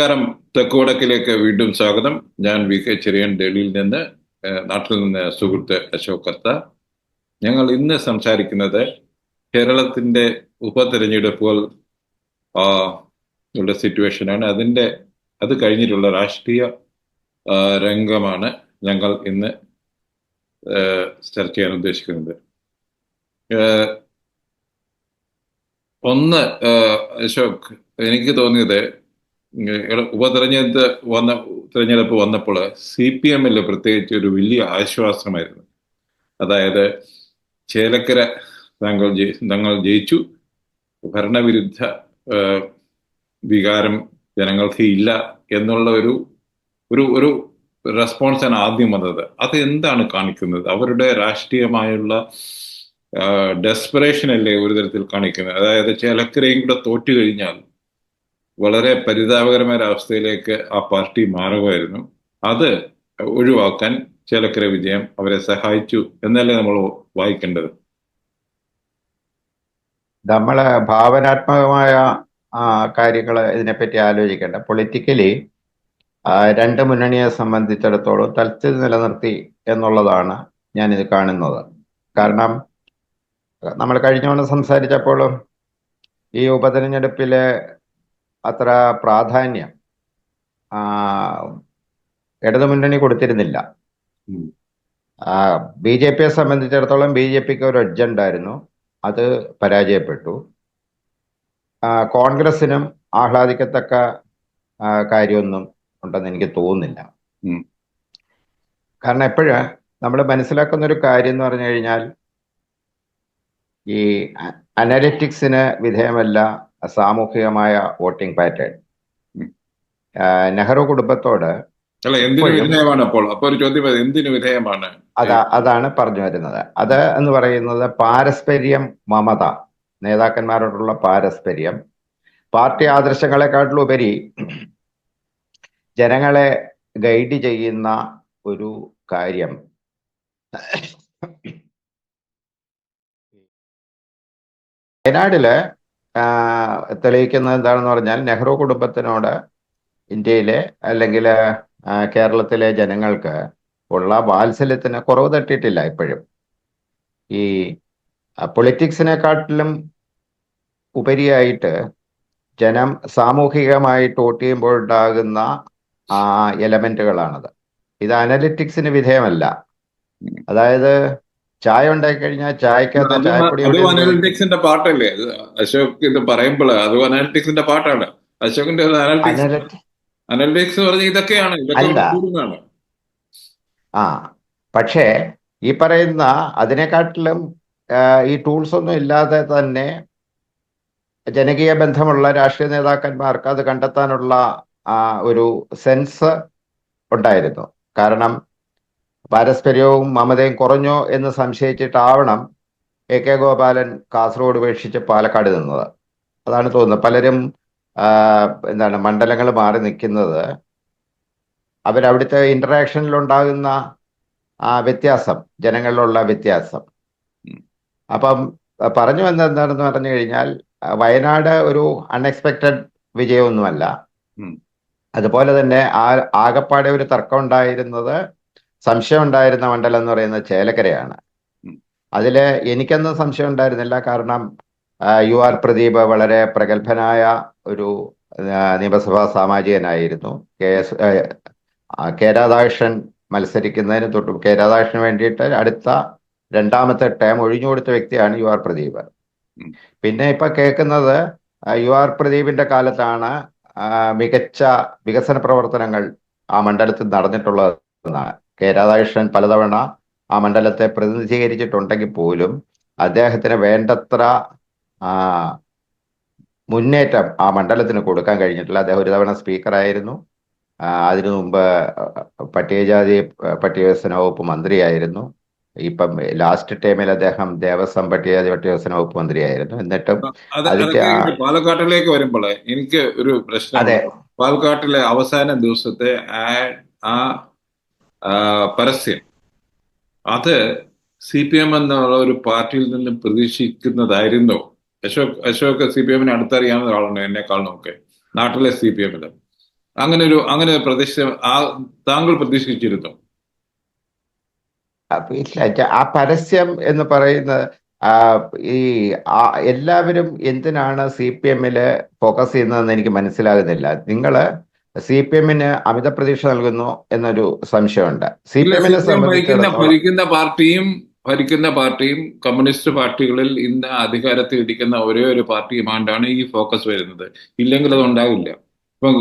നമസ്കാരം. തെക്കുവടക്കിലേക്ക് വീണ്ടും സ്വാഗതം. ഞാൻ വി കെ ചെറിയൻ ഡൽഹിയിൽ നിന്ന് നാട്ടിൽ നിന്ന് സുഹൃത്ത് അശോക് കർത്ത. ഞങ്ങൾ ഇന്ന് സംസാരിക്കുന്നത് കേരളത്തിന്റെ ഉപതെരഞ്ഞെടുപ്പുകൾ ഉള്ള സിറ്റുവേഷനാണ്. അതിന്റെ അത് കഴിഞ്ഞിട്ടുള്ള രാഷ്ട്രീയ രംഗമാണ് ഞങ്ങൾ ഇന്ന് ചർച്ച ചെയ്യാൻ ഉദ്ദേശിക്കുന്നത്. ഒന്ന് അശോക് എനിക്ക് തോന്നിയത് ഉപതെരഞ്ഞെടുപ്പ് വന്ന തെരഞ്ഞെടുപ്പ് വന്നപ്പോൾ സി പി എമ്മിൽ പ്രത്യേകിച്ച് ഒരു വലിയ ആശ്വാസമായിരുന്നു. അതായത് ചേലക്കര താങ്കൾ തങ്ങൾ ജയിച്ചു. ഭരണവിരുദ്ധ വികാരം ജനങ്ങൾക്ക് ഇല്ല എന്നുള്ള ഒരു ഒരു ഒരു റെസ്പോൺസാണ് ആദ്യം വന്നത്. അത് എന്താണ് കാണിക്കുന്നത്? അവരുടെ രാഷ്ട്രീയമായുള്ള ഡെസ്പറേഷൻ അല്ലേ ഒരു തരത്തിൽ കാണിക്കുന്നത്? അതായത് ചേലക്കരയും കൂടെ തോറ്റു കഴിഞ്ഞാൽ വളരെ പരിതാപകരമായ ഒരവസ്ഥയിലേക്ക് ആ പാർട്ടി മാറുകയായിരുന്നു. അത് ഒഴിവാക്കാൻ ചേലക്കര വിജയം അവരെ സഹായിച്ചു എന്നല്ലേ നമ്മൾ വായിക്കേണ്ടത്? നമ്മൾ ഭാവനാത്മകമായ കാര്യങ്ങൾ ഇതിനെപ്പറ്റി ആലോചിക്കേണ്ട. പൊളിറ്റിക്കലി രണ്ട് മുന്നണിയെ സംബന്ധിച്ചിടത്തോളം തൽസ്ഥിതി നിലനിർത്തി എന്നുള്ളതാണ് ഞാനിത് കാണുന്നത്. കാരണം നമ്മൾ കഴിഞ്ഞ തവണ സംസാരിച്ചപ്പോഴും ഈ ഉപതെരഞ്ഞെടുപ്പിലെ അത്ര പ്രാധാന്യം ഇടതുമുന്നണി കൊടുത്തിരുന്നില്ല. ബി ജെ പിയെ സംബന്ധിച്ചിടത്തോളം ബി ജെ പിക്ക് ഒരു അജണ്ടായിരുന്നു. അത് പരാജയപ്പെട്ടു. കോൺഗ്രസിനും ആഹ്ലാദിക്കത്തക്ക കാര്യമൊന്നും ഉണ്ടെന്ന് എനിക്ക് തോന്നുന്നില്ല. കാരണം എപ്പോഴാ നമ്മൾ മനസ്സിലാക്കുന്ന ഒരു കാര്യം എന്ന് പറഞ്ഞു കഴിഞ്ഞാൽ ഈ അനലറ്റിക്സിന് വിധേയമല്ല സാമൂഹികമായ വോട്ടിംഗ് പാറ്റേൺ. നെഹ്റു കുടുംബത്തോട് വിധേയമാണ് അതാ അതാണ് പറഞ്ഞു വരുന്നത്. അത് എന്ന് പറയുന്നത് പാരസ്പര്യം മമത നേതാക്കന്മാരോടുള്ള പാരസ്പര്യം. പാർട്ടി ആദർശങ്ങളെക്കാട്ടിലുപരി ജനങ്ങളെ ഗൈഡ് ചെയ്യുന്ന ഒരു കാര്യം. വയനാടിൽ തെളിയിക്കുന്നത് എന്താണെന്ന് പറഞ്ഞാൽ നെഹ്റു കുടുംബത്തിനോട് ഇന്ത്യയിലെ അല്ലെങ്കിൽ കേരളത്തിലെ ജനങ്ങൾക്ക് ഉള്ള വാത്സല്യത്തിന് കുറവ് തട്ടിയിട്ടില്ല ഇപ്പോഴും. ഈ പൊളിറ്റിക്സിനെക്കാട്ടിലും ഉപരിയായിട്ട് ജനം സാമൂഹികമായിട്ട് വോട്ട് ആ എലമെന്റുകളാണത്. ഇത് അനലിറ്റിക്സിന് വിധേയമല്ല. അതായത് ചായ ഉണ്ടാക്കി കഴിഞ്ഞാൽ ചായക്കകത്ത് ചായപ്പൊടി പാട്ടല്ലേ? അശോക് ഇത് പറയുമ്പോൾ അത് അനാലിറ്റിക്സിന്റെ പാട്ടാണ്. അശോകിന്റെ അനാലിറ്റിക്സ് പറഞ്ഞ ഇതൊക്കെയാണ്. ഇതൊക്കെ. ആ പക്ഷേ ഈ പറയുന്ന അതിനെക്കാട്ടിലും ഈ ടൂൾസ് ഒന്നും ഇല്ലാതെ തന്നെ ജനകീയ ബന്ധമുള്ള രാഷ്ട്രീയ നേതാക്കന്മാർക്ക് അത് കണ്ടെത്താനുള്ള ആ, ഒരു സെൻസ് ഉണ്ടായിരുന്നു. കാരണം പാരസ്പര്യവും മമതയും കുറഞ്ഞോ എന്ന് സംശയിച്ചിട്ടാവണം എ കെ ഗോപാലൻ കാസർഗോഡ് ഉപേക്ഷിച്ച് പാലക്കാട് നിന്നത്. അതാണ് തോന്നുന്നത്. പലരും എന്താണ് മണ്ഡലങ്ങൾ മാറി നിൽക്കുന്നത്. അവരവിടുത്തെ ഇന്ററാക്ഷനിൽ ഉണ്ടാകുന്ന ആ വ്യത്യാസം ജനങ്ങളിലുള്ള വ്യത്യാസം. അപ്പം പറഞ്ഞു വന്നെന്താണെന്ന് പറഞ്ഞു കഴിഞ്ഞാൽ വയനാട് ഒരു അൺഎക്സ്പെക്റ്റഡ് വിജയമൊന്നുമല്ല. അതുപോലെ തന്നെ ആ ആകപ്പാടെ ഒരു തർക്കം ഉണ്ടായിരുന്നത് സംശയം ഉണ്ടായിരുന്ന മണ്ഡലം എന്ന് പറയുന്നത് ചേലക്കരയാണ്. അതിൽ അതിൽ എനിക്കൊന്നും സംശയം ഉണ്ടായിരുന്നില്ല കാരണം യു ആർ പ്രദീപ് വളരെ പ്രഗത്ഭനായ ഒരു നിയമസഭാ സാമാജികനായിരുന്നു. കെ എസ് കെ രാധാകൃഷ്ണൻ മത്സരിക്കുന്നതിന് തൊട്ട് കെ രാധാകൃഷ്ണന് വേണ്ടിയിട്ട് അടുത്ത രണ്ടാമത്തെ ടേം ഒഴിഞ്ഞു കൊടുത്ത വ്യക്തിയാണ് യു ആർ പ്രദീപ്. പിന്നെ ഇപ്പൊ കേൾക്കുന്നത് യു ആർ പ്രദീപിന്റെ കാലത്താണ് മികച്ച വികസന പ്രവർത്തനങ്ങൾ ആ മണ്ഡലത്തിൽ നടന്നിട്ടുള്ളതെന്നാണ്. കെ രാധാകൃഷ്ണൻ പലതവണ ആ മണ്ഡലത്തെ പ്രതിനിധീകരിച്ചിട്ടുണ്ടെങ്കിൽ പോലും അദ്ദേഹത്തിന് വേണ്ടത്ര ആ, മുന്നേറ്റം ആ മണ്ഡലത്തിന് കൊടുക്കാൻ കഴിഞ്ഞിട്ടില്ല. അദ്ദേഹം ഒരു തവണ സ്പീക്കറായിരുന്നു അതിനു മുമ്പ് പട്ടികജാതി പട്ടികവികസന വകുപ്പ് മന്ത്രിയായിരുന്നു. ഇപ്പം ലാസ്റ്റ് ടൈമിൽ അദ്ദേഹം ദേവസ്വം പട്ടികജാതി പട്ടികവികസന വകുപ്പ് മന്ത്രിയായിരുന്നു. എന്നിട്ടും പാലക്കാട്ടിലേക്ക് വരുമ്പോൾ എനിക്ക് ഒരു പ്രശ്നം അതെ. പാലക്കാട്ടിലെ അവസാന ദിവസത്തെ ആ, പരസ്യം. അത് സി പി എം എന്നുള്ള ഒരു പാർട്ടിയിൽ നിന്ന് പ്രതീക്ഷിക്കുന്നതായിരുന്നു. അശോക് അശോക് സി പി എമ്മിനെ അടുത്തറിയാവുന്ന ഒരാളുണ്ട് എന്നെക്കാളും ഒക്കെ നാട്ടിലെ സി പി എമ്മിൽ. അങ്ങനെ ഒരു അങ്ങനെ പ്രതീക്ഷ ആ താങ്കൾ പ്രതീക്ഷിച്ചിരുന്നു? ആ പരസ്യം എന്ന് പറയുന്നത് ഈ എല്ലാവരും എന്തിനാണ് സി പി എമ്മിൽ ഫോക്കസ് ചെയ്യുന്നതെന്ന് എനിക്ക് മനസ്സിലാകുന്നില്ല. നിങ്ങൾ സി പി എമ്മിന് അമിത പ്രതീക്ഷ നൽകുന്നു എന്നൊരു സംശയമുണ്ട്. സി പി എമ്മിനെ ഭരിക്കുന്ന പാർട്ടിയും ഭരിക്കുന്ന പാർട്ടിയും കമ്മ്യൂണിസ്റ്റ് പാർട്ടികളിൽ ഇന്ന് അധികാരത്തിൽ ഇരിക്കുന്ന ഒരേ ഒരു പാർട്ടിയുമായിട്ടാണ് ഈ ഫോക്കസ് വരുന്നത്. ഇല്ലെങ്കിൽ അത് ഉണ്ടാവില്ല. ഇപ്പം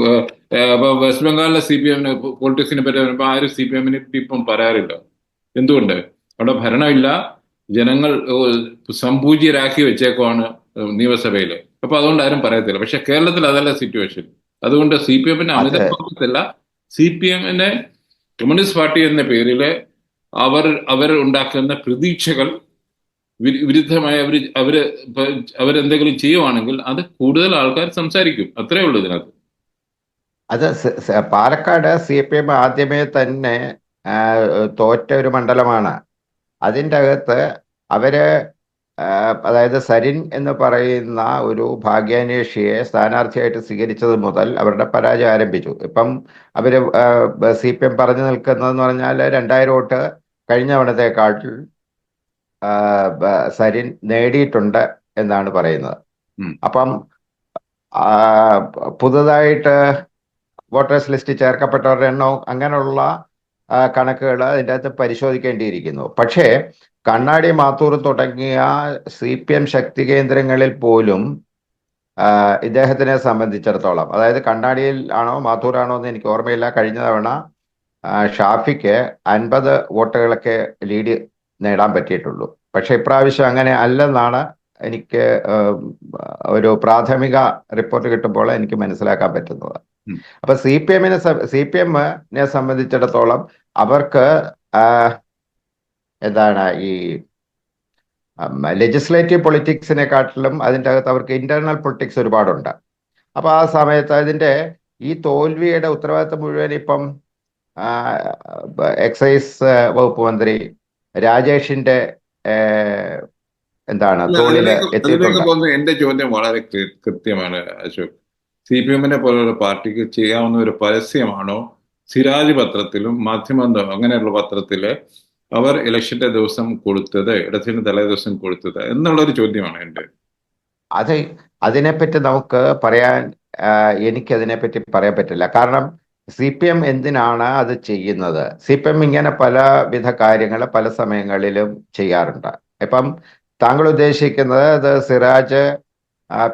വെസ്റ്റ് ബംഗാളിലെ സി പി എമ്മിന് പൊളിറ്റിക്സിനെ പറ്റി വരുമ്പോൾ ആരും സി പി എമ്മിനെ ഇപ്പം പറയാറില്ല. എന്തുകൊണ്ട്? അവിടെ ഭരണമില്ല. ജനങ്ങൾ സമ്പൂജ്യരാക്കി സംപൂജ്യരാക്കി വെച്ചേക്കുവാണ് നിയമസഭയിൽ അപ്പൊ അതുകൊണ്ട് ആരും പറയത്തില്ല. പക്ഷെ കേരളത്തിൽ അതല്ല സിറ്റുവേഷൻ അതുകൊണ്ട് സി പി എമ്മിന്റെ അമിത അത് സി പി എമ്മിനെ കമ്മ്യൂണിസ്റ്റ് പാർട്ടി എന്ന പേരിൽ അവർ അവർ ഉണ്ടാക്കുന്ന പ്രതീക്ഷകൾ വിരുദ്ധമായ അവർ അവർ അവരെന്തെങ്കിലും ചെയ്യുവാണെങ്കിൽ അത് കൂടുതൽ ആൾക്കാർ സംസാരിക്കും. അത്രേ ഉള്ളൂ ഇതിനകത്ത്. അത് പാലക്കാട് സി പി എം ആദ്യമേ തന്നെ തോറ്റ ഒരു മണ്ഡലമാണ്. അതിന്റെ അകത്ത് അവർ അതായത് സരിൻ എന്ന് പറയുന്ന ഒരു ഭാഗ്യാന്വേഷിയെ സ്ഥാനാർത്ഥിയായിട്ട് സ്വീകരിച്ചത് മുതൽ അവരുടെ പരാജയം ആരംഭിച്ചു. ഇപ്പം അവർ സി പി എം പറഞ്ഞു നിൽക്കുന്നതെന്ന് പറഞ്ഞാൽ രണ്ടായിരം വോട്ട് കഴിഞ്ഞ തവണത്തെക്കാൾ സരിൻ നേടിയിട്ടുണ്ട് എന്നാണ് പറയുന്നത്. അപ്പം പുതുതായിട്ട് വോട്ടേഴ്സ് ലിസ്റ്റ് ചേർക്കപ്പെട്ടവരുടെ എണ്ണവും അങ്ങനെയുള്ള കണക്കുകൾ അതിന്റെ അകത്ത് പരിശോധിക്കേണ്ടിയിരിക്കുന്നു. പക്ഷേ കണ്ണാടി മാത്തൂർ തുടങ്ങിയ സി പി എം ശക്തി കേന്ദ്രങ്ങളിൽ പോലും ഇദ്ദേഹത്തിനെ സംബന്ധിച്ചിടത്തോളം അതായത് കണ്ണാടിയിൽ ആണോ മാത്തൂരാണോ എന്ന് എനിക്ക് ഓർമ്മയില്ല. കഴിഞ്ഞ തവണ ഷാഫിക്ക് അൻപത് വോട്ടുകളൊക്കെ ലീഡ് നേടാൻ പറ്റിയിട്ടുള്ളൂ. പക്ഷെ ഇപ്രാവശ്യം അങ്ങനെ അല്ലെന്നാണ് എനിക്ക് ഒരു പ്രാഥമിക റിപ്പോർട്ട് കിട്ടുമ്പോൾ എനിക്ക് മനസ്സിലാക്കാൻ പറ്റുന്നത്. അപ്പൊ സി പി എമ്മിനെ സി പി എമ്മിനെ സംബന്ധിച്ചിടത്തോളം അവർക്ക് എന്താണ് ഈ ലെജിസ്ലേറ്റീവ് പൊളിറ്റിക്സിനെക്കാട്ടിലും അതിന്റെ അകത്ത് അവർക്ക് ഇന്റേണൽ പൊളിറ്റിക്സ് ഒരുപാടുണ്ട്. അപ്പോൾ ആ സമയത്ത് അതിന്റെ ഈ തോൽവിയുടെ ഉത്തരവാദിത്തം മുഴുവൻ ഇപ്പം എക്സൈസ് വകുപ്പ് മന്ത്രി രാജേഷിന്റെ എന്താണ് എന്റെ ചോദ്യം വളരെ കൃത്യമാണ് അശോക്. സി പി എമ്മിനെ പോലുള്ള പാർട്ടിക്ക് ചെയ്യാവുന്ന ഒരു പരസ്യമാണോ? സിരാജ് പത്രത്തിലും മാധ്യമന്തോ അങ്ങനെയുള്ള പത്രത്തിൽ അവർ ഇലക്ഷന്റെ ദിവസം കൊടുത്തത് ഇടത്തിന് തലേ ദിവസം കൊടുത്തത് എന്നുള്ളൊരു ചോദ്യമാണ് എന്റെ അത് അതിനെപ്പറ്റി നമുക്ക് പറയാൻ ആ, എനിക്കതിനെപ്പറ്റി പറയാൻ പറ്റില്ല. കാരണം സി പി എം എന്തിനാണ് അത് ചെയ്യുന്നത്? സി പി എം ഇങ്ങനെ പലവിധ കാര്യങ്ങൾ പല സമയങ്ങളിലും ചെയ്യാറുണ്ട്. ഇപ്പം താങ്കൾ ഉദ്ദേശിക്കുന്നത് അത് സിറാജ്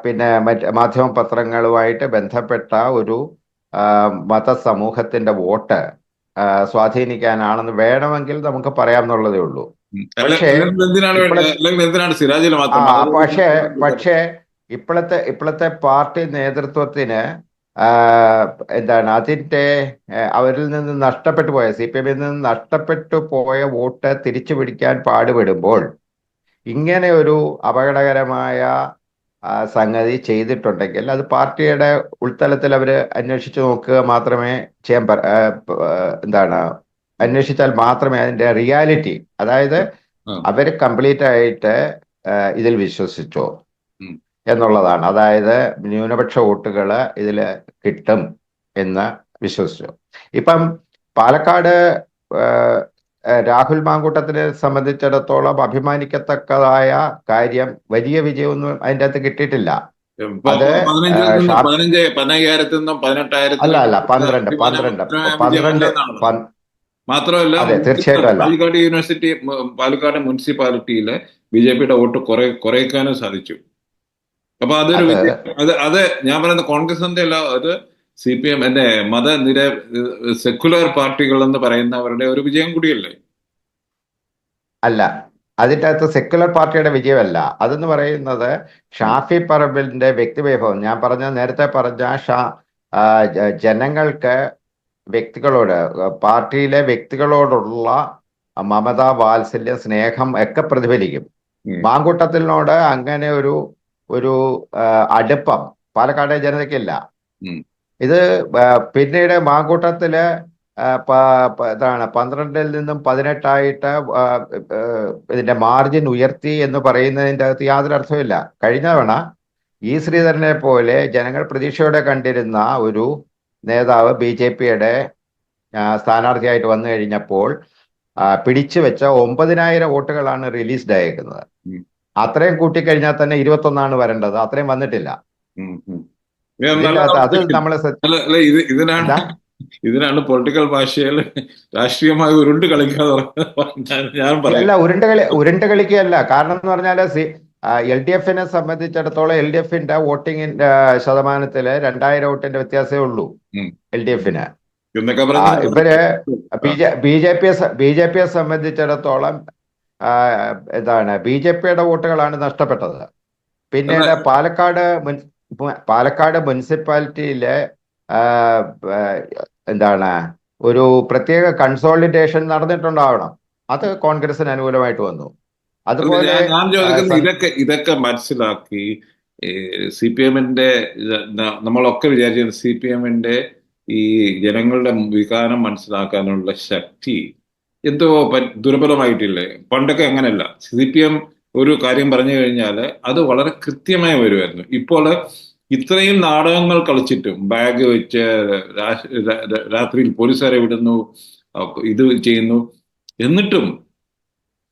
പിന്നെ മറ്റ് മാധ്യമ പത്രങ്ങളുമായിട്ട് ബന്ധപ്പെട്ട ഒരു മതസമൂഹത്തിന്റെ വോട്ട് സ്വാധീനിക്കാനാണെന്ന് വേണമെങ്കിൽ നമുക്ക് പറയാമെന്നുള്ളതേ ഉള്ളൂ. ഉം. പക്ഷേ പക്ഷേ പക്ഷേ ഇപ്പോഴത്തെ ഇപ്പോഴത്തെ പാർട്ടി നേതൃത്വത്തിന് എന്താണ് അതിന്റെ അവരിൽ നിന്ന് നഷ്ടപ്പെട്ടു പോയ സി പി എമ്മിൽ നിന്ന് നഷ്ടപ്പെട്ടു പോയ വോട്ട് തിരിച്ചു പിടിക്കാൻ പാടുപെടുമ്പോൾ ഇങ്ങനെ ഒരു അപകടകരമായ സംഗതി ചെയ്തിട്ടുണ്ടെങ്കിൽ അത് പാർട്ടിയുടെ ഉൾത്തലത്തിൽ അവർ അന്വേഷിച്ചു നോക്കുക മാത്രമേ ചെയ്യാൻ എന്താണ് അന്വേഷിച്ചാൽ മാത്രമേ അതിന്റെ റിയാലിറ്റി അതായത് അവർ കംപ്ലീറ്റ് ആയിട്ട് ഇതിൽ വിശ്വസിച്ചോ എന്നുള്ളതാണ്. അതായത് ന്യൂനപക്ഷ വോട്ടുകൾ ഇതിൽ കിട്ടും എന്ന് വിശ്വസിച്ചു. ഇപ്പം പാലക്കാട് രാഹുൽ മാങ്കൂട്ടത്തിനെ സംബന്ധിച്ചിടത്തോളം അഭിമാനിക്കത്തക്കതായ കാര്യം വലിയ വിജയമൊന്നും അതിന്റെ അകത്ത് കിട്ടിയിട്ടില്ല. അത്, നിന്നും ഷാ- പതിനഞ്ച് പതിനയ്യായിരത്തിൽ നിന്നും പതിനെട്ടായിരത്തിൽ അല്ല അല്ല പന്ത്രണ്ട് പന്ത്രണ്ട് പന്ത്രണ്ട് മാത്രമല്ല പാലക്കാട് യൂണിവേഴ്സിറ്റി പാലക്കാട് മുനിസിപ്പാലിറ്റിയിൽ ബി ജെ പിയുടെ വോട്ട് കുറെ കുറയ്ക്കാനും സാധിച്ചു. അപ്പൊ അതൊരു അത് അത്. ഞാൻ പറയുന്ന കോൺഗ്രസിന്റെ അല്ല അത് സി പി എം എന്റെ മതനിര സെക്കുലർ പാർട്ടികൾ എന്ന് പറയുന്നവരുടെ ഒരു വിജയം കൂടിയല്ലേ? അല്ല അതിന്റെ അകത്ത് സെക്യുലർ പാർട്ടിയുടെ വിജയമല്ല. അതെന്ന് പറയുന്നത് ഷാഫി പറമ്പിലിന്റെ വ്യക്തിവൈഭവം. ഞാൻ പറഞ്ഞ നേരത്തെ പറഞ്ഞ ഷാ ജനങ്ങൾക്ക് വ്യക്തികളോട് പാർട്ടിയിലെ വ്യക്തികളോടുള്ള മമത വാത്സല്യം സ്നേഹം ഒക്കെ പ്രതിഫലിക്കും. മാങ്കൂട്ടത്തിനോട് അങ്ങനെ ഒരു ഒരു അടുപ്പം പാലക്കാട് ജനതയ്ക്കില്ല. ഇത് പിന്നീട് മാങ്കൂട്ടത്തിൽ ഇതാണ് പന്ത്രണ്ടിൽ നിന്നും പതിനെട്ടായിട്ട് ഇതിന്റെ മാർജിൻ ഉയർത്തി എന്ന് പറയുന്നതിന്റെ അകത്ത് യാതൊരു അർത്ഥമില്ല കഴിഞ്ഞ തവണ ഇ ശ്രീധരനെ പോലെ ജനങ്ങൾ പ്രതീക്ഷയോടെ കണ്ടിരുന്ന ഒരു നേതാവ് ബി ജെ പിയുടെ സ്ഥാനാർത്ഥിയായിട്ട് വന്നു കഴിഞ്ഞപ്പോൾ പിടിച്ചു വെച്ച ഒമ്പതിനായിരം വോട്ടുകളാണ് റിലീസ്ഡ് ആയേക്കുന്നത്. അത്രയും കൂട്ടിക്കഴിഞ്ഞാൽ തന്നെ ഇരുപത്തൊന്നാണ് വരേണ്ടത്. അത്രയും വന്നിട്ടില്ല. അത് ഇത് ഇതിനാണ് ഇതിനാണ് പൊളിറ്റിക്കൽ ഭാഷയിൽ രാഷ്ട്രീയമായി ഉരുണ്ട് കളിക്കാതെ ഞാൻ- ഉരുണ്ട് കളി ഉരുണ്ട് കളിക്കുകയല്ല. കാരണം എന്ന് പറഞ്ഞാൽ സി എൽ ഡി എഫിനെ സംബന്ധിച്ചിടത്തോളം എൽ ഡി എഫിന്റെ വോട്ടിങ്ങിന്റെ ശതമാനത്തിൽ രണ്ടായിരം വോട്ടിന്റെ വ്യത്യാസമേ ഉള്ളൂ. എൽ ഡി എഫിന്. ഇവർ ബി ജെ പി പിയെ ബി ജെ പിയെ സംബന്ധിച്ചിടത്തോളം ഇതാണ്. എന്താണ് ബി ജെ പിയുടെ വോട്ടുകളാണ് നഷ്ടപ്പെട്ടത്. പിന്നീട് പാലക്കാട് മുൻ- മു- പാലക്കാട് മുനിസിപ്പാലിറ്റിയിലെ എന്താണ് ഒരു പ്രത്യേക കൺസോളിഡേഷൻ നടന്നിട്ടുണ്ടാവണം. അത് കോൺഗ്രസിന് അനുകൂലമായിട്ട് വന്നു. അതുപോലെ ഇതൊക്കെ ഇതൊക്കെ മനസ്സിലാക്കി സി പി എമ്മിന്റെ നമ്മളൊക്കെ വിചാരിച്ചത് സി പി എമ്മിന്റെ ഈ ജനങ്ങളുടെ വികാരം മനസ്സിലാക്കാനുള്ള ശക്തി എന്തോ ദുർബലമായിട്ടില്ലേ? പണ്ടൊക്കെ അങ്ങനെയല്ല. സി പി എം ഒരു കാര്യം പറഞ്ഞു കഴിഞ്ഞാൽ അത് വളരെ കൃത്യമായി വരുമായിരുന്നു ഇപ്പോൾ ഇത്രയും നാടകങ്ങൾ കളിച്ചിട്ടും ബാഗ് വെച്ച് രാത്രിയിൽ പോലീസുകാരെ വിടുന്നു ഇത് ചെയ്യുന്നു. എന്നിട്ടും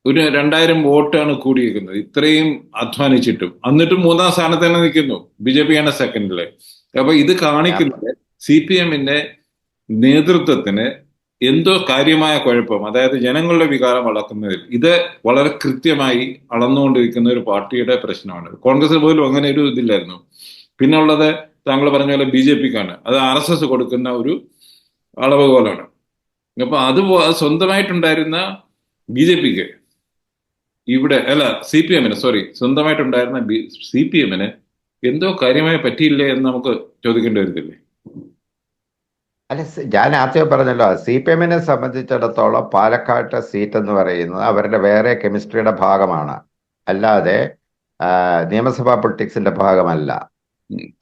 ഒരു രണ്ടായിരം വോട്ടാണ് കൂടിയിരിക്കുന്നത്. ഇത്രയും അധ്വാനിച്ചിട്ടും. എന്നിട്ടും മൂന്നാം സ്ഥാനത്ത് തന്നെ നിൽക്കുന്നു. ബി ജെ പി ആണ് സെക്കൻഡിൽ അപ്പൊ ഇത് കാണിക്കുന്നത് സി പി എമ്മിന്റെ നേതൃത്വത്തിന് എന്തോ കാര്യമായ കുഴപ്പം. അതായത് ജനങ്ങളുടെ വികാരം വളർത്തുന്നതിൽ ഇത് വളരെ കൃത്യമായി അളന്നുകൊണ്ടിരിക്കുന്ന ഒരു പാർട്ടിയുടെ പ്രശ്നമാണ്. കോൺഗ്രസ് പോലും അങ്ങനെ ഒരു ഇതില്ലായിരുന്നു. പിന്നെ ഉള്ളത് താങ്കൾ പറഞ്ഞ പോലെ ബി ജെ പിക്കാണ്. അത് ആർ എസ് എസ് കൊടുക്കുന്ന ഒരു അളവുകോലാണ്. അപ്പൊ അത് സ്വന്തമായിട്ടുണ്ടായിരുന്ന ബി ജെ പിക്ക് ഇവിടെ അല്ല സി പി എമ്മിന് സോറി സ്വന്തമായിട്ടുണ്ടായിരുന്ന ബി സി പി എമ്മിന് എന്തോ കാര്യമായി പറ്റിയില്ലേ എന്ന് നമുക്ക് ചോദിക്കേണ്ടി വരത്തില്ലേ? അല്ല ഞാൻ ആദ്യം പറഞ്ഞല്ലോ സി പി എമ്മിനെ സംബന്ധിച്ചിടത്തോളം പാലക്കാട്ട് സീറ്റ് എന്ന് പറയുന്നത് അവരുടെ വേറെ കെമിസ്ട്രിയുടെ ഭാഗമാണ്. അല്ലാതെ നിയമസഭാ പൊളിറ്റിക്സിന്റെ ഭാഗമല്ല.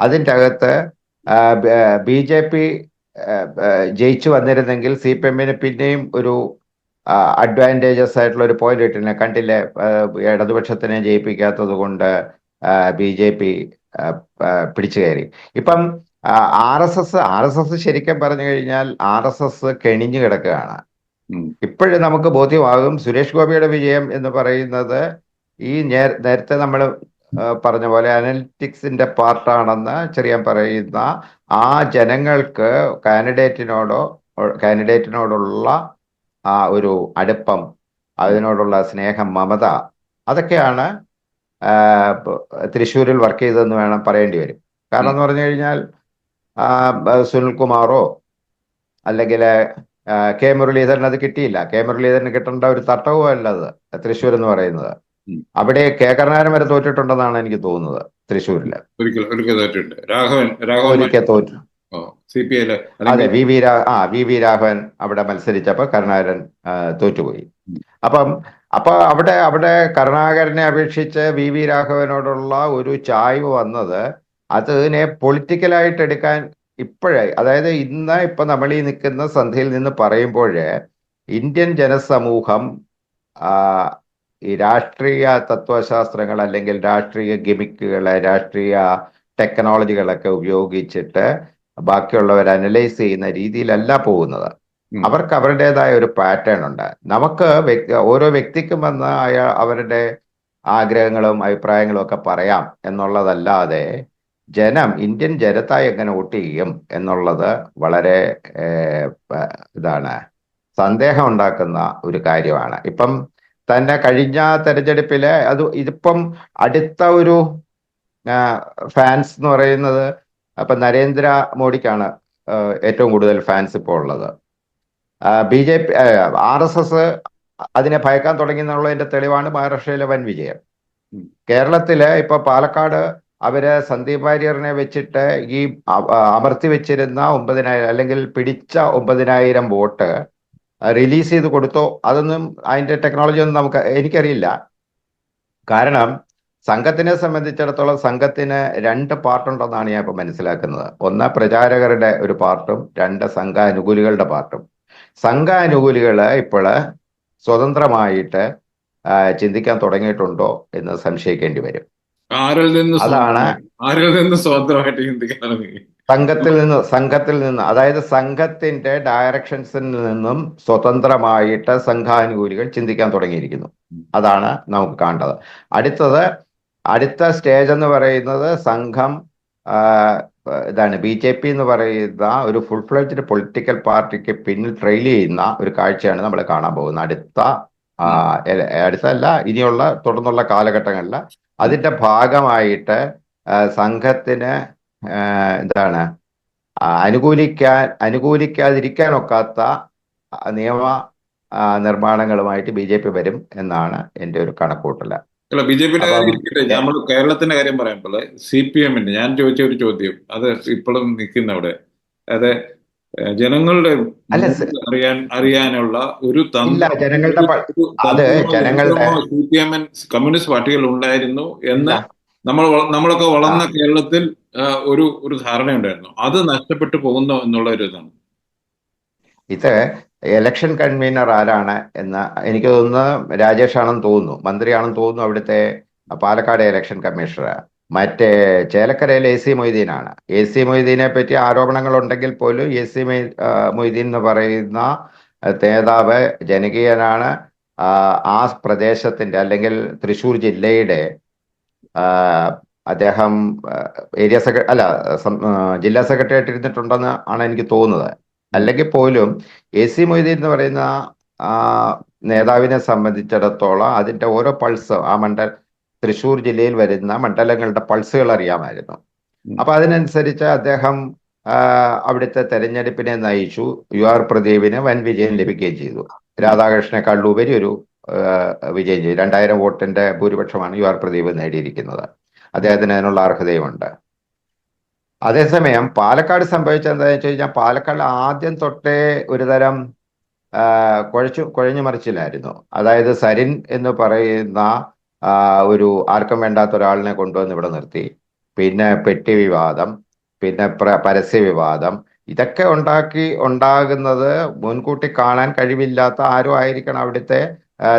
അതിന്റെ അകത്ത് ബി ജെ പി ജയിച്ചു വന്നിരുന്നെങ്കിൽ സി പി എമ്മിന് പിന്നെയും ഒരു അഡ്വാന്റേജസ് ആയിട്ടുള്ള ഒരു പോയിന്റ് കിട്ടില്ല. കണ്ടില്ലേ ഇടതുപക്ഷത്തിനെ ജയിപ്പിക്കാത്തത് കൊണ്ട് ബി ജെ പി പിടിച്ചു കയറി. ഇപ്പം R S S R S S ശരിക്കും പറഞ്ഞു കഴിഞ്ഞാൽ ആർ എസ് എസ് കെണിഞ്ഞു കിടക്കുകയാണ്. ഇപ്പോഴും നമുക്ക് ബോധ്യമാകും സുരേഷ് ഗോപിയുടെ വിജയം എന്ന് പറയുന്നത് ഈ നേരത്തെ നമ്മൾ പറഞ്ഞ പോലെ അനലിറ്റിക്സിന്റെ പാർട്ടാണെന്ന് ചെറിയ പറയുന്ന ആ ജനങ്ങൾക്ക് കാൻഡിഡേറ്റിനോടോ കാൻഡിഡേറ്റിനോടുള്ള ആ ഒരു അടുപ്പം അതിനോടുള്ള സ്നേഹം മമത അതൊക്കെയാണ് തൃശ്ശൂരിൽ വർക്ക് ചെയ്തതെന്ന് വേണം പറയേണ്ടി വരും. കാരണം എന്ന് പറഞ്ഞു കഴിഞ്ഞാൽ സുനിൽകുമാറോ അല്ലെങ്കിൽ കെ മുരളീധരൻ അത് കിട്ടിയില്ല. കെ മുരളീധരന് കിട്ടേണ്ട ഒരു തട്ടവും അല്ല അത് തൃശ്ശൂർ എന്ന് പറയുന്നത്. അവിടെ കെ കരുണാകരൻ വരെ തോറ്റിട്ടുണ്ടെന്നാണ് എനിക്ക് തോന്നുന്നത് തൃശ്ശൂരിൽ. ഒരിക്കൽ തോറ്റു അതെ വി വി ആ വി വി രാഘവൻ അവിടെ മത്സരിച്ചപ്പോൾ കരുണാകരൻ തോറ്റുപോയി. അപ്പം അപ്പൊ അവിടെ അവിടെ കരുണാകരനെ അപേക്ഷിച്ച് വി വി രാഘവനോടുള്ള ഒരു ചായ്വ് വന്നത് അതിനെ പൊളിറ്റിക്കലായിട്ട് എടുക്കാൻ ഇപ്പോഴേ അതായത് ഇന്ന് ഇപ്പൊ നമ്മൾ ഈ നിൽക്കുന്ന സന്ധ്യയിൽ നിന്ന് പറയുമ്പോൾ ഇന്ത്യൻ ജനസമൂഹം ഈ രാഷ്ട്രീയ തത്വശാസ്ത്രങ്ങൾ അല്ലെങ്കിൽ രാഷ്ട്രീയ ഗിമിക്കുകളെ രാഷ്ട്രീയ ടെക്നോളജികളൊക്കെ ഉപയോഗിച്ചിട്ട് ബാക്കിയുള്ളവർ അനലൈസ് ചെയ്യുന്ന രീതിയിലല്ല പോകുന്നത്. അവർക്ക് അവരുടേതായ ഒരു പാറ്റേൺ ഉണ്ട് നമുക്ക് ഓരോ വ്യക്തിക്കും വന്ന് അയാൾ അവരുടെ ആഗ്രഹങ്ങളും അഭിപ്രായങ്ങളും ഒക്കെ പറയാം എന്നുള്ളതല്ലാതെ ജനം ഇന്ത്യൻ ജനത എങ്ങനെ വോട്ട് ചെയ്യും എന്നുള്ളത് വളരെ ഇതാണ്. സന്ദേഹം ഉണ്ടാക്കുന്ന ഒരു കാര്യമാണ്. ഇപ്പം തന്നെ കഴിഞ്ഞ തെരഞ്ഞെടുപ്പിലെ അത് ഇതിപ്പം അടുത്ത ഒരു ഫാൻസ് എന്ന് പറയുന്നത് അപ്പൊ നരേന്ദ്ര മോഡിക്കാണ് ഏറ്റവും കൂടുതൽ ഫാൻസ് ഇപ്പോൾ ഉള്ളത്. B J P R S S അതിനെ ഭയക്കാൻ തുടങ്ങി എന്നുള്ളതിന്റെ തെളിവാണ് മഹാരാഷ്ട്രയിലെ വൻ വിജയം. കേരളത്തിലെ ഇപ്പൊ പാലക്കാട് അവർ സന്ദീപ് വാര്യറിനെ വെച്ചിട്ട് ഈ അമർത്തി വെച്ചിരുന്ന ഒമ്പതിനായിരം അല്ലെങ്കിൽ പിടിച്ച ഒമ്പതിനായിരം വോട്ട് റിലീസ് ചെയ്ത് കൊടുത്തോ അതൊന്നും അതിന്റെ ടെക്നോളജി ഒന്നും നമുക്ക് എനിക്കറിയില്ല. കാരണം സംഘത്തിനെ സംബന്ധിച്ചിടത്തോളം സംഘത്തിന് രണ്ട് പാർട്ടുണ്ടെന്നാണ് ഞാൻ ഇപ്പൊ മനസ്സിലാക്കുന്നത്. ഒന്ന് പ്രചാരകരുടെ ഒരു പാർട്ടും രണ്ട് സംഘാനുകൂലികളുടെ പാർട്ടും. സംഘാനുകൂലികൾ ഇപ്പോൾ സ്വതന്ത്രമായിട്ട് ചിന്തിക്കാൻ തുടങ്ങിയിട്ടുണ്ടോ എന്ന് സംശയിക്കേണ്ടി വരും. ആരിൽ നിന്ന് അതാണ് ആരിൽ നിന്ന് സ്വതന്ത്രമായിട്ട് ചിന്തിക്കാനാണ് സംഘത്തിൽ നിന്ന് സംഘത്തിൽ നിന്ന് അതായത് സംഘത്തിന്റെ ഡയറക്ഷൻസിൽ നിന്നും സ്വതന്ത്രമായിട്ട് സംഘാനുകൂലികൾ ചിന്തിക്കാൻ തുടങ്ങിയിരിക്കുന്നു. അതാണ് നമുക്ക് കാണേണ്ടത്. അടുത്തത് അടുത്ത സ്റ്റേജ് എന്ന് പറയുന്നത് സംഘം ഇതാണ് ബി ജെ പി എന്ന് പറയുന്ന ഒരു ഫുൾ ഫ്ലെഡ്ജ്ഡ് പൊളിറ്റിക്കൽ പാർട്ടിക്ക് പിന്നിൽ ട്രെയിൽ ചെയ്യുന്ന ഒരു കാഴ്ചയാണ് നമ്മൾ കാണാൻ പോകുന്നത്. അടുത്ത അടുത്തല്ല ഇനിയുള്ള തുടർന്നുള്ള കാലഘട്ടങ്ങളിൽ അതിന്റെ ഭാഗമായിട്ട് സംഘത്തിന് എന്താണ് അനുകൂലിക്കാൻ അനുകൂലിക്കാതിരിക്കാൻ ഒക്കാത്ത നിയമ നിർമ്മാണങ്ങളുമായിട്ട് ബി ജെ പി വരും എന്നാണ് എന്റെ ഒരു കണക്കൂട്ടൽ അല്ല ബി ജെ പിയുടെ കാര്യം നമ്മൾ കേരളത്തിന്റെ കാര്യം പറയുമ്പോൾ സി പി എമ്മിന്റെ ഞാൻ ചോദിച്ച ഒരു ചോദ്യം അത് ഇപ്പോഴും നിൽക്കുന്ന അവിടെ അത് ജനങ്ങളുടെ അറിയാൻ അറിയാനുള്ള ഒരു ജനങ്ങളുടെ അത് ജനങ്ങളുടെ- സി പി കമ്മ്യൂണിസ്റ്റ് പാർട്ടികൾ ഉണ്ടായിരുന്നു എന്ന് നമ്മൾ നമ്മളൊക്കെ വളർന്ന കേരളത്തിൽ ഒരു ഒരു ധാരണ ഉണ്ടായിരുന്നു അത് നഷ്ടപ്പെട്ടു പോകുന്നു എന്നുള്ള ഒരു ഇതാണ്. ഇത് എലക്ഷൻ കൺവീനർ ആരാണ് എന്ന് എനിക്ക് തോന്നുന്നു രാജേഷ് ആണെന്ന് തോന്നുന്നു. മന്ത്രിയാണെന്ന് തോന്നുന്നു അവിടുത്തെ പാലക്കാട് എലക്ഷൻ കമ്മീഷണർ മറ്റേ ചേലക്കരയിലെ എ സി മൊയ്തീനാണ്. എ സി മൊയ്തീനെ പറ്റി ആരോപണങ്ങൾ ഉണ്ടെങ്കിൽ പോലും എ സി മൊയ്തീൻ എന്ന് പറയുന്ന നേതാവ് ജനകീയനാണ്. ആ, പ്രദേശത്തിന്റെ അല്ലെങ്കിൽ തൃശൂർ ജില്ലയുടെ അദ്ദേഹം ഏരിയ സെക്രട്ടറി അല്ല ജില്ലാ സെക്രട്ടറി ആയിട്ട് ഇരുന്നിട്ടുണ്ടെന്ന് ആണ് എനിക്ക് തോന്നുന്നത്. അല്ലെങ്കിൽ പോലും എ സി മൊയ്തീൻ എന്ന് പറയുന്ന നേതാവിനെ സംബന്ധിച്ചിടത്തോളം അതിന്റെ ഓരോ പൾസ് ആ മണ്ഡല തൃശൂർ ജില്ലയിൽ വരുന്ന മണ്ഡലങ്ങളുടെ പൾസുകൾ അറിയാമായിരുന്നു. അപ്പൊ അതിനനുസരിച്ച് അദ്ദേഹം അവിടുത്തെ തെരഞ്ഞെടുപ്പിനെ നയിച്ചു. യു ആർ പ്രദീപിന് വൻ വിജയം ലഭിക്കുകയും ചെയ്തു. രാധാകൃഷ്ണനെക്കാളുപരി ഒരു വിജയം ചെയ്തു. രണ്ടായിരം വോട്ടിന്റെ ഭൂരിപക്ഷമാണ് യു ആർ പ്രദീപ് നേടിയിരിക്കുന്നത്. അദ്ദേഹത്തിന് അതിനുള്ള അർഹതയുമുണ്ട്. അതേസമയം പാലക്കാട് സംഭവിച്ചത് എന്താണെന്ന് വെച്ച് കഴിഞ്ഞാൽ പാലക്കാട് ആദ്യം തൊട്ടേ ഒരു തരം കുഴച്ചു കുഴഞ്ഞു മറിച്ചിലായിരുന്നു. അതായത് സരിൻ എന്ന് പറയുന്ന ഒരു ആർക്കും വേണ്ടാത്ത ഒരാളിനെ കൊണ്ടുവന്ന് ഇവിടെ നിർത്തി. പിന്നെ പെട്ടി വിവാദം പിന്നെ പ്ര- പരസ്യ വിവാദം. ഇതൊക്കെ ഉണ്ടാക്കി ഉണ്ടാകുന്നത് മുൻകൂട്ടി കാണാൻ കഴിവില്ലാത്ത ആരും ആയിരിക്കണം അവിടുത്തെ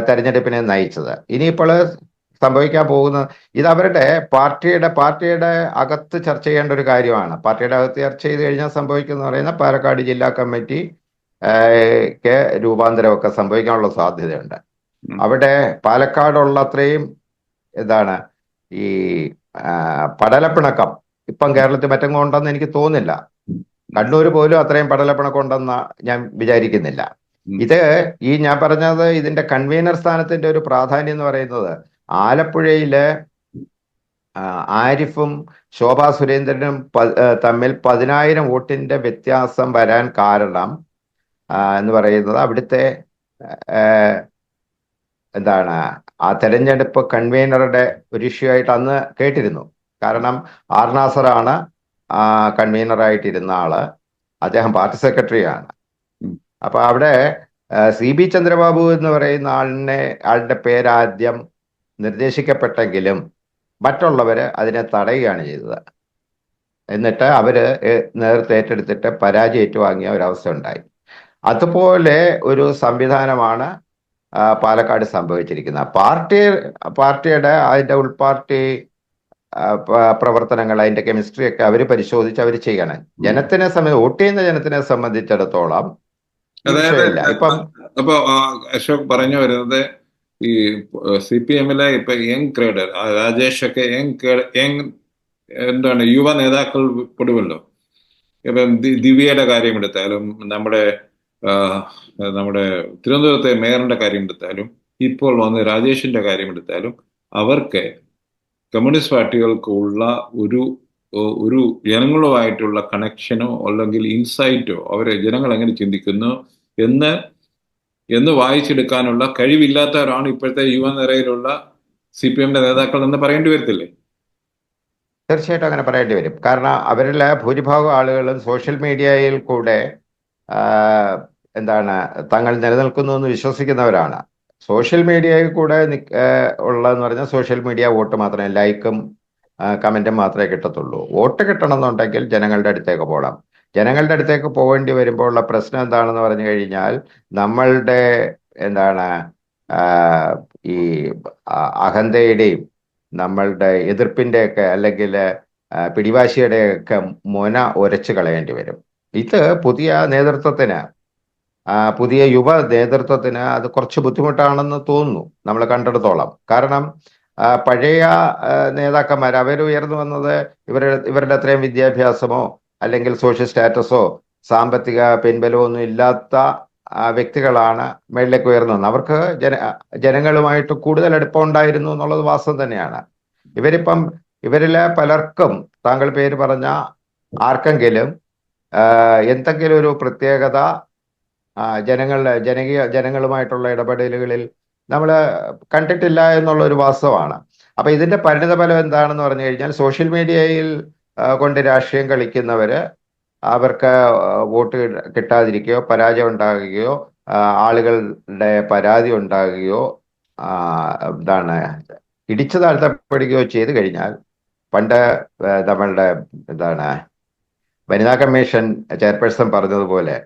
തെരഞ്ഞെടുപ്പിനെ നയിച്ചത്. ഇനിയിപ്പോൾ സംഭവിക്കാൻ പോകുന്ന ഇത് അവരുടെ പാർട്ടിയുടെ പാർട്ടിയുടെ അകത്ത് ചർച്ച ചെയ്യേണ്ട ഒരു കാര്യമാണ്. പാർട്ടിയുടെ അകത്ത് ചർച്ച ചെയ്ത് കഴിഞ്ഞാൽ സംഭവിക്കുന്ന പറയുന്ന പാലക്കാട് ജില്ലാ കമ്മിറ്റി രൂപാന്തരമൊക്കെ സംഭവിക്കാനുള്ള സാധ്യതയുണ്ട്. അവിടെ പാലക്കാടുള്ള അത്രയും എന്താണ് ഈ പടലപ്പിണക്കം. ഇപ്പം കേരളത്തിൽ മറ്റെങ്ങും ഉണ്ടെന്ന് എനിക്ക് തോന്നുന്നില്ല. കണ്ണൂർ പോലും അത്രയും പടലപ്പിണക്കം ഉണ്ടെന്ന് ഞാൻ വിചാരിക്കുന്നില്ല. ഇത് ഈ ഞാൻ പറഞ്ഞത് ഇതിന്റെ കൺവീനർ സ്ഥാനത്തിന്റെ ഒരു പ്രാധാന്യം എന്ന് പറയുന്നത് ആലപ്പുഴയിലെ ആരിഫും ശോഭാ സുരേന്ദ്രനും തമ്മിൽ പതിനായിരം വോട്ടിന്റെ വ്യത്യാസം വരാൻ കാരണം എന്ന് പറയുന്നത് അവിടുത്തെ എന്താണ് ആ തെരഞ്ഞെടുപ്പ് കൺവീനറുടെ ഒരു ഇഷ്യൂ ആയിട്ട് അന്ന് കേട്ടിരുന്നു. കാരണം ആർനാസറാണ് ആ കൺവീനറായിട്ടിരുന്ന ആൾ. അദ്ദേഹം പാർട്ടി സെക്രട്ടറിയാണ്. അപ്പൊ അവിടെ സി ബി ചന്ദ്രബാബു എന്ന് പറയുന്ന ആളിനെ ആളുടെ പേരാദ്യം നിർദ്ദേശിക്കപ്പെട്ടെങ്കിലും മറ്റുള്ളവര് അതിനെ തടയുകയാണ് ചെയ്തത്. എന്നിട്ട് അവർ നേരത്തെ ഏറ്റെടുത്തിട്ട് പരാജയം ഏറ്റുവാങ്ങിയ ഒരവസ്ഥ ഉണ്ടായി. അതുപോലെ ഒരു സംവിധാനമാണ് പാലക്കാട് സംഭവിച്ചിരിക്കുന്നത് പാർട്ടി പാർട്ടിയുടെ അതിന്റെ ഉൾപാർട്ടി പ്രവർത്തനങ്ങൾ അതിന്റെ കെമിസ്ട്രി ഒക്കെ അവർ പരിശോധിച്ച് അവർ ചെയ്യണം. ജനത്തിനെ സംബന്ധിച്ച് വോട്ട് ചെയ്യുന്ന ജനത്തിനെ സംബന്ധിച്ചിടത്തോളം അതായത് ഇപ്പം അപ്പൊ അശോക് പറഞ്ഞു വരുന്നത് ഈ സി പി എമ്മിലെ ഇപ്പൊ യങ് ക്രേഡർ രാജേഷ് ഒക്കെ യങ് യങ് എന്താണ് യുവ നേതാക്കൾ പെടുമല്ലോ ഇപ്പം ദിവ്യയുടെ കാര്യം എടുത്താലും നമ്മുടെ നമ്മുടെ തിരുവനന്തപുരത്തെ മേയറിന്റെ കാര്യം എടുത്താലും ഇപ്പോൾ വന്ന് രാജേഷിന്റെ കാര്യം എടുത്താലും അവർക്ക് കമ്മ്യൂണിസ്റ്റ് പാർട്ടികൾക്കുള്ള ഒരു ഒരു ജനങ്ങളുമായിട്ടുള്ള കണക്ഷനോ അല്ലെങ്കിൽ ഇൻസൈറ്റോ അവരെ ജനങ്ങൾ എങ്ങനെ ചിന്തിക്കുന്നു എന്ന് എന്ന് വായിച്ചെടുക്കാനുള്ള കഴിവില്ലാത്തവരാണ് ഇപ്പോഴത്തെ യുവനിരയിലുള്ള സി പി എമ്മിന്റെ നേതാക്കൾ എന്ന് പറയേണ്ടി വരത്തില്ലേ? തീർച്ചയായിട്ടും അങ്ങനെ പറയേണ്ടി വരും. കാരണം അവരിലെ ഭൂരിഭാഗം ആളുകളും സോഷ്യൽ മീഡിയയിൽ കൂടെ എന്താണ് തങ്ങൾ നിലനിൽക്കുന്നു എന്ന് വിശ്വസിക്കുന്നവരാണ്. സോഷ്യൽ മീഡിയയിൽ കൂടെ ഉള്ളതെന്ന് പറഞ്ഞാൽ സോഷ്യൽ മീഡിയ വോട്ട് മാത്രമേ ലൈക്കും കമന്റും മാത്രമേ കിട്ടത്തുള്ളൂ. വോട്ട് കിട്ടണമെന്നുണ്ടെങ്കിൽ ജനങ്ങളുടെ അടുത്തേക്ക് പോകണം. ജനങ്ങളുടെ അടുത്തേക്ക് പോകേണ്ടി വരുമ്പോൾ ഉള്ള പ്രശ്നം എന്താണെന്ന് പറഞ്ഞു കഴിഞ്ഞാൽ നമ്മളുടെ എന്താണ് ഈ അഹന്തയുടെയും നമ്മളുടെ എതിർപ്പിന്റെയൊക്കെ അല്ലെങ്കിൽ പിടിവാശിയുടെയൊക്കെ മുന ഉരച്ചു കളയേണ്ടി വരും. ഇത് പുതിയ നേതൃത്വത്തിന് പുതിയ യുവ നേതൃത്വത്തിന് അത് കുറച്ച് ബുദ്ധിമുട്ടാണെന്ന് തോന്നുന്നു നമ്മൾ കണ്ടെടുത്തോളം. കാരണം പഴയ നേതാക്കന്മാർ അവർ ഉയർന്നു വന്നത് ഇവരുടെ ഇവരുടെ അത്രയും വിദ്യാഭ്യാസമോ അല്ലെങ്കിൽ സോഷ്യൽ സ്റ്റാറ്റസോ സാമ്പത്തിക പിൻബലമോ ഒന്നും ഇല്ലാത്ത വ്യക്തികളാണ് മേളിലേക്ക് ഉയർന്നു വന്നത്. അവർക്ക് ജന ജനങ്ങളുമായിട്ട് കൂടുതൽ അടുപ്പം ഉണ്ടായിരുന്നു എന്നുള്ളത് വാസ്തവം തന്നെയാണ്. ഇവരിപ്പം ഇവരിലെ പലർക്കും താങ്കൾ പേര് പറഞ്ഞ ആർക്കെങ്കിലും എന്തെങ്കിലും ഒരു പ്രത്യേകത ജനങ്ങളുടെ ജനകീയ ജനങ്ങളുമായിട്ടുള്ള ഇടപെടലുകളിൽ നമ്മൾ കണ്ടിട്ടില്ല എന്നുള്ള ഒരു വാസ്തവമാണ്. അപ്പൊ ഇതിന്റെ പരിണിതഫലം എന്താണെന്ന് പറഞ്ഞു കഴിഞ്ഞാൽ സോഷ്യൽ മീഡിയയിൽ കൊണ്ട് രാഷ്ട്രീയം കളിക്കുന്നവര് അവർക്ക് വോട്ട് കിട്ട- കിട്ടാതിരിക്കുകയോ പരാജയം ഉണ്ടാകുകയോ ആളുകളുടെ പരാതി ഉണ്ടാകുകയോ എന്താണ് ഇടിച്ചു താഴ്ത്തപ്പെടുകയോ ചെയ്തു കഴിഞ്ഞാൽ പണ്ട് നമ്മളുടെ എന്താണ് വനിതാ കമ്മീഷൻ ചെയർപേഴ്സൺ പറഞ്ഞതുപോലെ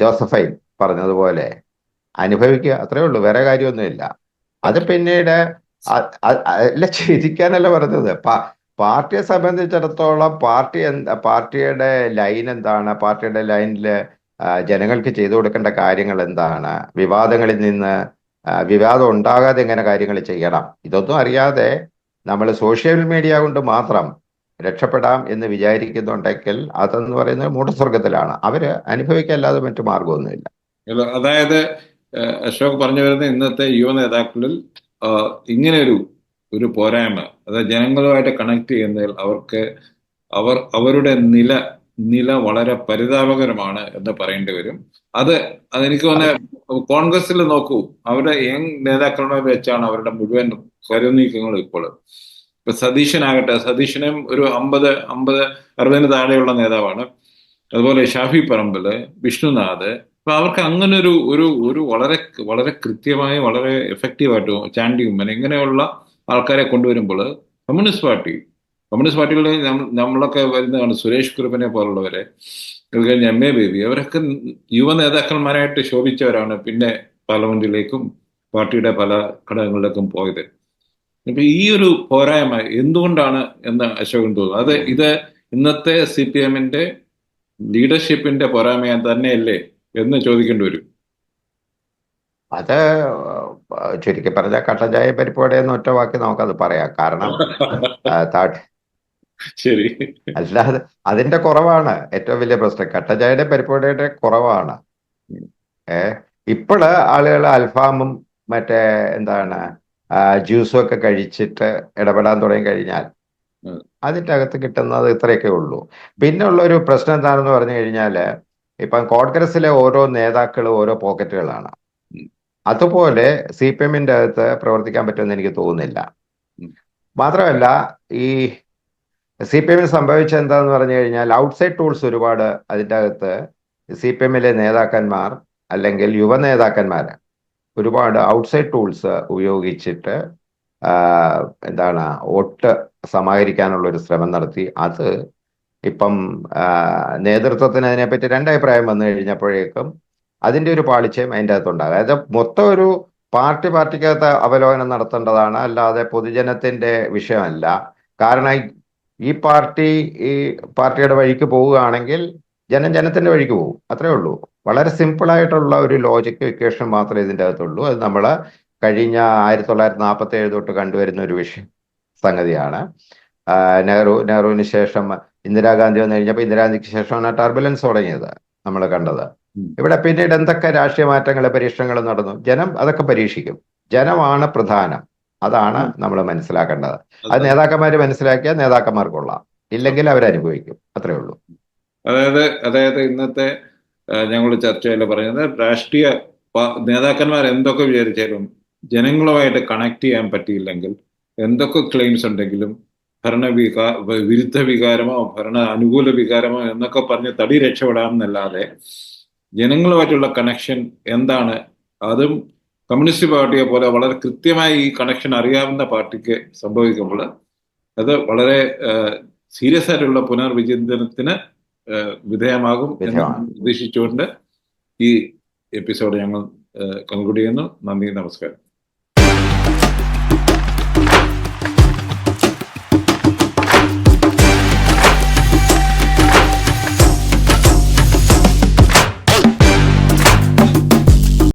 ജോസഫൈൻ പറഞ്ഞതുപോലെ അനുഭവിക്കുക അത്രേ ഉള്ളൂ. വേറെ കാര്യമൊന്നുമില്ല. അത് പിന്നീട് അല്ല ചിരിക്കാനല്ല പറഞ്ഞത്. പാർട്ടിയെ സംബന്ധിച്ചിടത്തോളം പാർട്ടി എന്താ പാർട്ടിയുടെ ലൈൻ എന്താണ്? പാർട്ടിയുടെ ലൈനിൽ ജനങ്ങൾക്ക് ചെയ്തു കൊടുക്കേണ്ട കാര്യങ്ങൾ എന്താണ്? വിവാദങ്ങളിൽ നിന്ന് വിവാദം ഉണ്ടാകാതെ എങ്ങനെ കാര്യങ്ങൾ ചെയ്യണം? ഇതൊന്നും അറിയാതെ നമ്മൾ സോഷ്യൽ മീഡിയ കൊണ്ട് മാത്രം രക്ഷപ്പെടാം എന്ന് വിചാരിക്കുന്നുണ്ടെങ്കിൽ അതെന്ന് പറയുന്നത് മൂഢസ്വർഗത്തിലാണ് അവർ അനുഭവിക്കല്ലാതെ മറ്റു മാർഗമൊന്നുമില്ല അതായത് അശോക് പറഞ്ഞു വരുന്ന ഇന്നത്തെ യുവ നേതാക്കളിൽ ഇങ്ങനെയൊരു ഇങ്ങനെ ഒരു പോരായ്മ അതായത് ജനങ്ങളുമായിട്ട് കണക്ട് ചെയ്യുന്നതിൽ അവർക്ക് അവർ അവരുടെ നില നില വളരെ പരിതാപകരമാണ് എന്ന് പറയേണ്ടി വരും. അത് അതെനിക്ക് തോന്നുന്ന കോൺഗ്രസിൽ നോക്കൂ അവരുടെ യങ് നേതാക്കളുമായി വെച്ചാണ് അവരുടെ മുഴുവൻ കരുനീക്കങ്ങൾ ഇപ്പോൾ ഇപ്പൊ സതീശനാകട്ടെ സതീശനും ഒരു അമ്പത് അമ്പത് അറുപതിന് താഴെയുള്ള നേതാവാണ്. അതുപോലെ ഷാഫി പറമ്പിൽ വിഷ്ണുനാഥ് അപ്പൊ അവർക്ക് അങ്ങനെ ഒരു ഒരു ഒരു വളരെ വളരെ കൃത്യമായി വളരെ എഫക്റ്റീവായിട്ട് ചാണ്ടി ഉമ്മൻ ഇങ്ങനെയുള്ള ആൾക്കാരെ കൊണ്ടുവരുമ്പോൾ കമ്മ്യൂണിസ്റ്റ് പാർട്ടി കമ്മ്യൂണിസ്റ്റ് പാർട്ടികളിൽ നമ്മളൊക്കെ വരുന്നതാണ് സുരേഷ് കുറുപ്പിനെ പോലുള്ളവരെ അത് കഴിഞ്ഞ് എം എ ബേബി അവരൊക്കെ യുവ നേതാക്കന്മാരായിട്ട് ശോഭിച്ചവരാണ് പിന്നെ പാർലമെന്റിലേക്കും പാർട്ടിയുടെ പല ഘടകങ്ങളിലേക്കും പോയത്. അപ്പൊ ഈ ഒരു പോരായ്മ എന്തുകൊണ്ടാണ് എന്ന് അശോകൻ തോന്നുന്നു. അത് ഇത് ഇന്നത്തെ സി പി എമ്മിന്റെ ലീഡർഷിപ്പിന്റെ പോരായ്മ തന്നെയല്ലേ എന്ന് ചോദിക്കേണ്ടി വരും. അത് ചുരുക്കി പറഞ്ഞ കട്ടചായ പരിപ്പോടെ എന്ന് ഒറ്റ വാക്കി നമുക്കത് പറയാം. കാരണം ശരി. അല്ലാതെ അതിന്റെ കുറവാണ് ഏറ്റവും വലിയ പ്രശ്നം. കട്ടചായയുടെ പരിപ്പോടയുടെ കുറവാണ്. ഏഹ് ഇപ്പോൾ ആളുകൾ അൽഫാമും മറ്റേ എന്താണ് ആ, ജ്യൂസും ഒക്കെ കഴിച്ചിട്ട് ഇടപെടാൻ തുടങ്ങി കഴിഞ്ഞാൽ അതിന്റെ അകത്ത് കിട്ടുന്നത് ഇത്രയൊക്കെ ഉള്ളൂ. പിന്നെ ഉള്ള ഒരു പ്രശ്നം എന്താണെന്ന് പറഞ്ഞു കഴിഞ്ഞാൽ ഇപ്പം കോൺഗ്രസിലെ ഓരോ നേതാക്കളും ഓരോ പോക്കറ്റുകളാണ്. അതുപോലെ സി പി എമ്മിന്റെ അകത്ത് പ്രവർത്തിക്കാൻ പറ്റുമെന്ന് എനിക്ക് തോന്നുന്നില്ല. മാത്രമല്ല ഈ സി പി എമ്മിന് സംഭവിച്ച എന്താന്ന് പറഞ്ഞു കഴിഞ്ഞാൽ ഔട്ട്സൈഡ് ടൂൾസ് ഒരുപാട് അതിന്റെ അകത്ത് സി പി എമ്മിലെ നേതാക്കന്മാർ അല്ലെങ്കിൽ യുവ നേതാക്കന്മാർ ഒരുപാട് ഔട്ട്സൈഡ് ടൂൾസ് ഉപയോഗിച്ചിട്ട് എന്താണ് വോട്ട് സമാഹരിക്കാനുള്ള ഒരു ശ്രമം നടത്തി. അത് ഇപ്പം നേതൃത്വത്തിന് അതിനെപ്പറ്റി രണ്ടഭിപ്രായം വന്നു കഴിഞ്ഞപ്പോഴേക്കും അതിന്റെ ഒരു പാളിച്ചയും അതിന്റെ അകത്തുണ്ടാകും. അതായത് മൊത്തം ഒരു പാർട്ടി പാർട്ടിക്കകത്ത് അവലോകനം നടത്തേണ്ടതാണ്. അല്ലാതെ പൊതുജനത്തിന്റെ വിഷയമല്ല. കാരണം ഈ പാർട്ടി ഈ പാർട്ടിയുടെ വഴിക്ക് പോവുകയാണെങ്കിൽ ജനം ജനത്തിന്റെ വഴിക്ക് പോകും. അത്രേ ഉള്ളൂ. വളരെ സിമ്പിളായിട്ടുള്ള ഒരു ലോജിക് ഇക്വേഷൻ മാത്രമേ ഇതിന്റെ അകത്തുള്ളൂ. അത് നമ്മൾ കഴിഞ്ഞ ആയിരത്തി തൊള്ളായിരത്തി നാൽപ്പത്തി ഏഴ് തൊട്ട് കണ്ടുവരുന്ന ഒരു വിഷയം സംഗതിയാണ്. നെഹ്റു നെഹ്റുവിന് ശേഷം ഇന്ദിരാഗാന്ധി വന്നു കഴിഞ്ഞപ്പോൾ ഇന്ദിരാഗാന്ധിക്ക് ശേഷമാണ് ടർബുലൻസ് തുടങ്ങിയത് നമ്മൾ കണ്ടത്. ഇവിടെ പിന്നീട് എന്തൊക്കെ രാഷ്ട്രീയ മാറ്റങ്ങൾ പരീക്ഷണങ്ങൾ നടന്നു? ജനം അതൊക്കെ പരീക്ഷിക്കും. ജനമാണ് പ്രധാനം. അതാണ് നമ്മൾ മനസ്സിലാക്കേണ്ടത്. അത്. നേതാക്കന്മാർ മനസ്സിലാക്കിയാൽ നേതാക്കന്മാർക്കുള്ള ഇല്ലെങ്കിൽ അവരനുഭവിക്കും. അത്രേ ഉള്ളൂ. അതായത് അതായത് ഇന്നത്തെ ഞങ്ങൾ ചർച്ചയിൽ പറയുന്നത് രാഷ്ട്രീയ നേതാക്കന്മാർ എന്തൊക്കെ വിചാരിച്ചാലും ജനങ്ങളുമായിട്ട് കണക്ട് ചെയ്യാൻ പറ്റിയില്ലെങ്കിൽ എന്തൊക്കെ ക്ലെയിംസ് ഉണ്ടെങ്കിലും ഭരണ വികാ വിരുദ്ധ വികാരമോ ഭരണ അനുകൂല വികാരമോ എന്നൊക്കെ പറഞ്ഞ് തടി രക്ഷപ്പെടാമെന്നല്ലാതെ ജനങ്ങളുമായിട്ടുള്ള കണക്ഷൻ എന്താണ്? അതും കമ്മ്യൂണിസ്റ്റ് പാർട്ടിയെ പോലെ വളരെ കൃത്യമായി ഈ കണക്ഷൻ അറിയാവുന്ന പാർട്ടിക്ക് സംഭവിക്കുമ്പോൾ അത് വളരെ സീരിയസ് ആയിട്ടുള്ള പുനർവിചിന്തനത്തിന് വിധേയമാകും എന്ന്. പ്രതീക്ഷിച്ചുകൊണ്ട് ഈ എപ്പിസോഡ് ഞങ്ങൾ കൺക്ലൂഡ് ചെയ്യുന്നു നന്ദി നമസ്കാരം